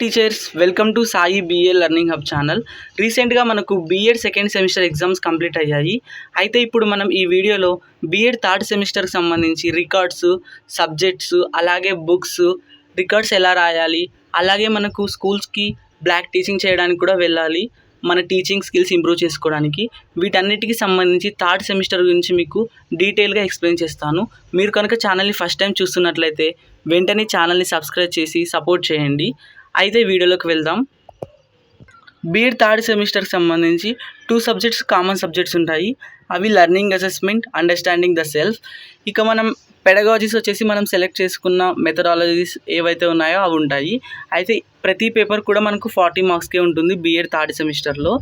Teachers welcome to Sai BA learning hub channel రీసెంట్గా మనకు BEd second semester exams complete అయ్యాయి. అయితే ఇప్పుడు మనం ఈ వీడియోలో బీఎడ్ థర్డ్ సెమిస్టర్కి సంబంధించి రికార్డ్స్ సబ్జెక్ట్స్ అలాగే బుక్స్ రికార్డ్స్ ఎలా రాయాలి అలాగే మనకు స్కూల్స్కి బ్లాక్ టీచింగ్ చేయడానికి కూడా వెళ్ళాలి మన టీచింగ్ స్కిల్స్ ఇంప్రూవ్ చేసుకోవడానికి. వీటన్నిటికి సంబంధించి థర్డ్ సెమిస్టర్ గురించి మీకు డీటెయిల్గా ఎక్స్ప్లెయిన్ చేస్తాను. మీరు కనుక ఛానల్ని ఫస్ట్ టైం చూస్తున్నట్లయితే వెంటనే ఛానల్ని సబ్స్క్రైబ్ చేసి సపోర్ట్ చేయండి. అయితే వీడియోలోకి వెళ్దాం. బీఎడ్ థర్డ్ సెమిస్టర్కి సంబంధించి టూ సబ్జెక్ట్స్ కామన్ సబ్జెక్ట్స్ ఉంటాయి. అవి learning assessment understanding the self ఇక మనం పెడగాలజీస్ వచ్చేసి మనం సెలెక్ట్ చేసుకున్న మెథడాలజీస్ ఏవైతే ఉన్నాయో అవి ఉంటాయి. అయితే ప్రతి పేపర్ కూడా మనకు ఫార్టీ మార్క్స్కే ఉంటుంది బీఎడ్ థర్డ్ సెమిస్టర్లో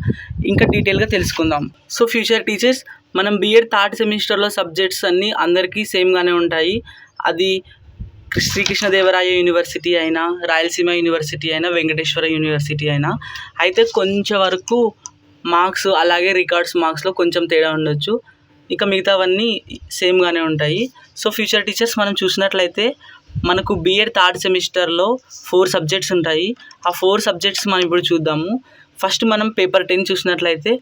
ఇంకా డీటెయిల్గా తెలుసుకుందాం. సో ఫ్యూచర్ టీచర్స్ మనం బీఎడ్ థర్డ్ సెమిస్టర్లో సబ్జెక్ట్స్ అన్నీ అందరికీ సేమ్గానే ఉంటాయి. అది శ్రీకృష్ణదేవరాయ యూనివర్సిటీ అయినా రాయలసీమ యూనివర్సిటీ అయినా వెంకటేశ్వర యూనివర్సిటీ అయినా అయితే కొంచెం వరకు మార్క్స్ అలాగే రికార్డ్స్ మార్క్స్లో కొంచెం తేడా ఉండొచ్చు. ఇక మిగతావన్నీ సేమ్గానే ఉంటాయి. సో ఫ్యూచర్ టీచర్స్ మనం చూసినట్లయితే మనకు బీఎడ్ థర్డ్ సెమిస్టర్లో ఫోర్ సబ్జెక్ట్స్ ఉంటాయి. ఆ ఫోర్ సబ్జెక్ట్స్ మనం ఇప్పుడు చూద్దాము. ఫస్ట్ మనం పేపర్ టెన్ చూసినట్లయితే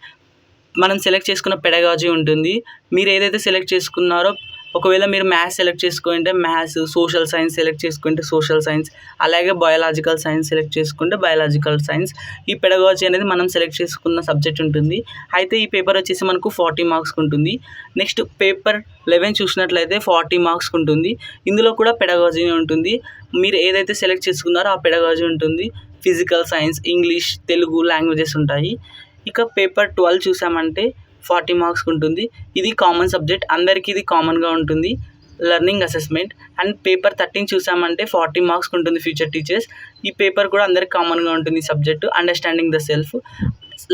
మనం సెలెక్ట్ చేసుకున్న పెడగాజీ ఉంటుంది. మీరు ఏదైతే సెలెక్ట్ చేసుకున్నారో ఒకవేళ మీరు మ్యాథ్స్ సెలెక్ట్ చేసుకుంటే మ్యాథ్స్ సోషల్ సైన్స్ సెలెక్ట్ చేసుకుంటే సోషల్ సైన్స్ అలాగే బయాలజికల్ సైన్స్ సెలెక్ట్ చేసుకుంటే బయాలజికల్ సైన్స్ ఈ పెడగాజీ అనేది మనం సెలెక్ట్ చేసుకున్న సబ్జెక్ట్ ఉంటుంది. అయితే ఈ పేపర్ వచ్చేసి మనకు ఫార్టీ మార్క్స్ ఉంటుంది. నెక్స్ట్ పేపర్ లెవెన్ చూసినట్లయితే ఫార్టీ మార్క్స్ ఉంటుంది. ఇందులో కూడా పెడగాజీ ఉంటుంది. మీరు ఏదైతే సెలెక్ట్ చేసుకున్నారో ఆ పెడగాజీ ఉంటుంది. Physical science English Telugu languages ఉంటాయి. ఇక పేపర్ ట్వెల్వ్ చూసామంటే ఫార్టీ మార్క్స్ ఉంటుంది. ఇది కామన్ సబ్జెక్ట్. అందరికీ ఇది కామన్గా ఉంటుంది. Learning assessment and paper thirteen చూసామంటే ఫార్టీ మార్క్స్ ఉంటుంది ఫ్యూచర్ టీచర్స్ ఈ పేపర్ కూడా అందరికి కామన్గా ఉంటుంది subject understanding the self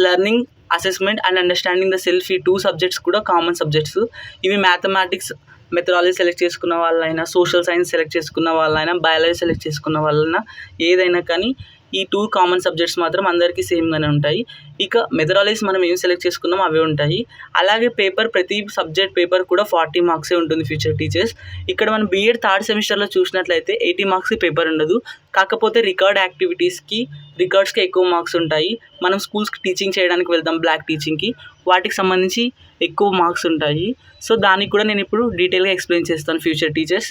learning assessment and understanding the self ఈ టూ సబ్జెక్ట్స్ కూడా కామన్ సబ్జెక్ట్స్ ఇవి మ్యాథమెటిక్స్ మెథడాలజీ సెలెక్ట్ చేసుకున్న వాళ్ళైనా సోషల్ సైన్స్ సెలెక్ట్ చేసుకున్న వాళ్ళైనా బయాలజీ సెలెక్ట్ చేసుకున్న వాళ్ళైనా ఏదైనా కానీ ఈ టూ కామన్ సబ్జెక్ట్స్ మాత్రం అందరికీ సేమ్గానే ఉంటాయి. ఇక మెథడాలజీస్ మనం ఏం సెలెక్ట్ చేసుకున్నాం? అవే ఉంటాయి. అలాగే పేపర్ ప్రతి సబ్జెక్ట్ పేపర్ కూడా ఫార్టీ మార్క్సే ఉంటుంది ఫ్యూచర్ టీచర్స్ ఇక్కడ మనం బీఎడ్ థర్డ్ సెమిస్టర్లో చూసినట్లయితే ఎయిటీ మార్క్స్ పేపర్ ఉండదు. కాకపోతే రికార్డ్ యాక్టివిటీస్కి రికార్డ్స్కి ఎక్కువ మార్క్స్ ఉంటాయి. మనం స్కూల్స్కి టీచింగ్ చేయడానికి వెళ్తాం బ్లాక్ టీచింగ్కి వాటికి సంబంధించి ఎక్కువ మార్క్స్ ఉంటాయి. సో దానికి కూడా నేను ఇప్పుడు డీటెయిల్గా ఎక్స్ప్లెయిన్ చేస్తాను future teachers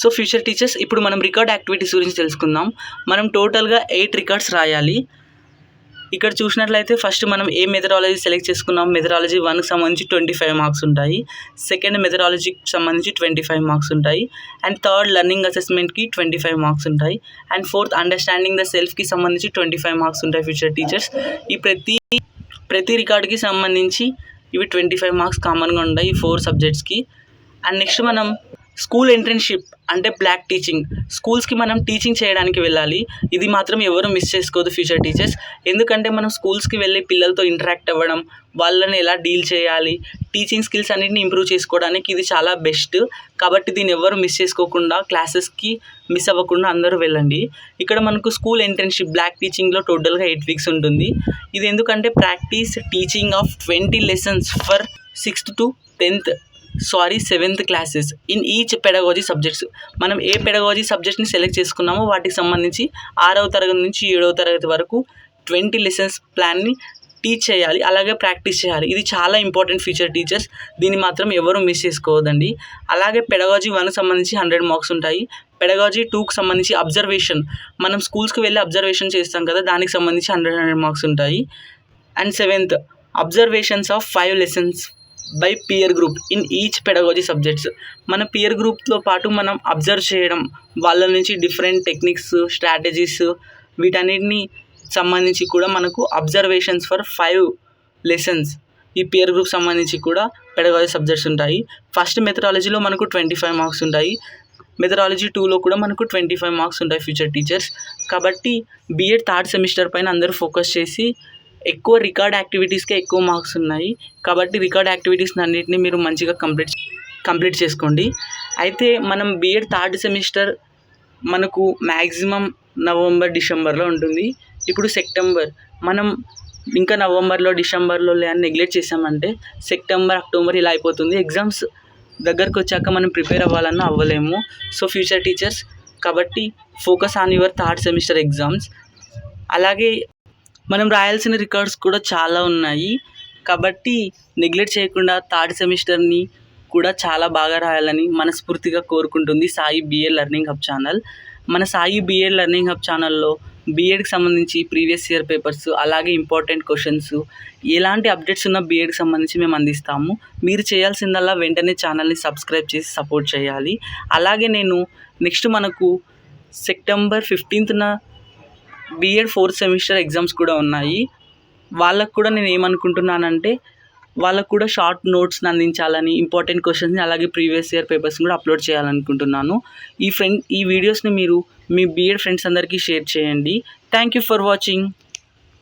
so future teachers ఇప్పుడు మనం రికార్డ్ యాక్టివిటీస్ గురించి తెలుసుకుందాం. మనం టోటల్గా ఎయిట్ రికార్డ్స్ రాయాలి. ఇక్కడ చూసినట్లయితే ఫస్ట్ మనం ఏ మెథడాలజీ సెలెక్ట్ చేసుకున్నాం? మెథడాలజీ వన్కి సంబంధించి ట్వంటీ ఫైవ్ మార్క్స్ ఉంటాయి. సెకండ్ మెథడాలజీకి సంబంధించి ట్వంటీ ఫైవ్ మార్క్స్ ఉంటాయి. అండ్ థర్డ్ లెర్నింగ్ అసెస్మెంట్కి ట్వంటీ ఫైవ్ మార్క్స్ ఉంటాయి. అండ్ ఫోర్త్ అండర్స్టాండింగ్ ద సెల్ఫ్కి సంబంధించి ట్వంటీ ఫైవ్ మార్క్స్ ఉంటాయి ఫ్యూచర్ టీచర్స్. ఈ ప్రతి ప్రతి రికార్డ్కి సంబంధించి ఇవి ట్వంటీ ఫైవ్ మార్క్స్ కామన్గా ఉంటాయి ఈ ఫోర్ సబ్జెక్ట్స్కి. అండ్ నెక్స్ట్ మనం స్కూల్ ఇంటర్న్షిప్ అంటే బ్లాక్ టీచింగ్. స్కూల్స్కి మనం టీచింగ్ చేయడానికి వెళ్ళాలి. ఇది మాత్రం ఎవరు మిస్ చేసుకోదు ఫ్యూచర్ టీచర్స్. ఎందుకంటే మనం స్కూల్స్కి వెళ్ళి పిల్లలతో ఇంటరాక్ట్ అవ్వడం వాళ్ళని ఎలా డీల్ చేయాలి టీచింగ్ స్కిల్స్ అన్నిటిని ఇంప్రూవ్ చేసుకోవడానికి ఇది చాలా బెస్ట్. కాబట్టి దీన్ని ఎవరు మిస్ చేసుకోకుండా క్లాసెస్కి మిస్ అవ్వకుండా అందరూ వెళ్ళండి. ఇక్కడ మనకు స్కూల్ ఇంటర్న్షిప్ బ్లాక్ టీచింగ్లో టోటల్గా ఎయిట్ వీక్స్ ఉంటుంది. ఇది ఎందుకంటే practice teaching of twenty lessons for sixth to tenth sorry seventh classes in each pedagogy subjects. మనం ఏ పెడగోజీ సబ్జెక్ట్ని సెలెక్ట్ చేసుకున్నామో వాటికి సంబంధించి ఆరవ తరగతి నుంచి ఏడవ తరగతి వరకు ట్వంటీ లెసన్స్ ప్లాన్ని టీచ్ చేయాలి అలాగే ప్రాక్టీస్ చేయాలి. ఇది చాలా ఇంపార్టెంట్ ఫీచర్ టీచర్స్. దీన్ని మాత్రం ఎవరు మిస్ చేసుకోవద్దండి. అలాగే పెడగాజీ వన్కి సంబంధించి హండ్రెడ్ మార్క్స్ ఉంటాయి. పెడగాజీ టూకి సంబంధించి అబ్జర్వేషన్. మనం స్కూల్స్కి వెళ్ళి అబ్జర్వేషన్ చేస్తాం కదా దానికి సంబంధించి హండ్రెడ్ హండ్రెడ్ మార్క్స్ ఉంటాయి. And seventh observations of five lessons. By peer group in each pedagogy subjects మన పియర్ గ్రూప్తో పాటు మనం అబ్జర్వ్ చేయడం వాళ్ళ నుంచి డిఫరెంట్ టెక్నిక్స్ స్ట్రాటజీస్ వీటన్నిటిని సంబంధించి కూడా మనకు అబ్జర్వేషన్స్ ఫర్ ఫైవ్ లెసన్స్ ఈ పియర్ గ్రూప్ సంబంధించి కూడా పెడగోజీ సబ్జెక్ట్స్ ఉంటాయి. ఫస్ట్ మెథడాలజీలో మనకు ట్వంటీ ఫైవ్ మార్క్స్ ఉంటాయి మెథడాలజీ టూలో కూడా మనకు ట్వంటీ ఫైవ్ మార్క్స్ ఉంటాయి ఫ్యూచర్ టీచర్స్ కాబట్టి బీఎడ్ థర్డ్ సెమిస్టర్ పైన అందరూ ఫోకస్ చేసి ఎక్కువ రికార్డ్ యాక్టివిటీస్కే ఎక్కువ మార్క్స్ ఉన్నాయి. కాబట్టి రికార్డ్ యాక్టివిటీస్ అన్నింటినీ మీరు మంచిగా కంప్లీట్ కంప్లీట్ చేసుకోండి. అయితే మనం బీఎడ్ థర్డ్ సెమిస్టర్ మనకు మ్యాక్సిమం నవంబర్ డిసెంబర్లో ఉంటుంది. ఇప్పుడు సెప్టెంబర్ మనం ఇంకా నవంబర్లో డిసెంబర్లో అని నెగ్లెక్ట్ చేసామంటే సెప్టెంబర్ అక్టోబర్ ఇలా అయిపోతుంది. ఎగ్జామ్స్ దగ్గరకు వచ్చాక మనం ప్రిపేర్ అవ్వాలన్నా అవ్వలేము. సో ఫ్యూచర్ టీచర్స్ కాబట్టి focus on your third semester exams. అలాగే మనం రాయాల్సిన రికార్డ్స్ కూడా చాలా ఉన్నాయి. కాబట్టి నెగ్లెక్ట్ చేయకుండా థర్డ్ సెమిస్టర్ని కూడా చాలా బాగా రాయాలని మనస్ఫూర్తిగా కోరుకుంటుంది Sai BA learning hub channel. మన సాయి బిఏ లెర్నింగ్ హబ్ ఛానల్లో బీఎడ్కి సంబంధించి ప్రీవియస్ ఇయర్ పేపర్స్ అలాగే ఇంపార్టెంట్ క్వశ్చన్స్ ఎలాంటి అప్డేట్స్ ఉన్న బీఎడ్కి సంబంధించి మేము అందిస్తాము. మీరు చేయాల్సిందల్లా వెంటనే ఛానల్ని సబ్స్క్రైబ్ చేసి సపోర్ట్ చేయాలి. అలాగే నేను నెక్స్ట్ మనకు సెప్టెంబర్ ఫిఫ్టీన్త్న బీఎడ్ ఫోర్త్ సెమిస్టర్ ఎగ్జామ్స్ కూడా ఉన్నాయి. వాళ్ళకు కూడా నేను ఏమనుకుంటున్నానంటే వాళ్ళకు కూడా షార్ట్ నోట్స్ని అందించాలని ఇంపార్టెంట్ క్వశ్చన్స్ని అలాగే ప్రీవియస్ ఇయర్ పేపర్స్ని కూడా అప్లోడ్ చేయాలనుకుంటున్నాను. ఈ ఫ్రెండ్ ఈ వీడియోస్ని మీరు మీ బీఎడ్ ఫ్రెండ్స్ అందరికీ షేర్ చేయండి. Thank you for watching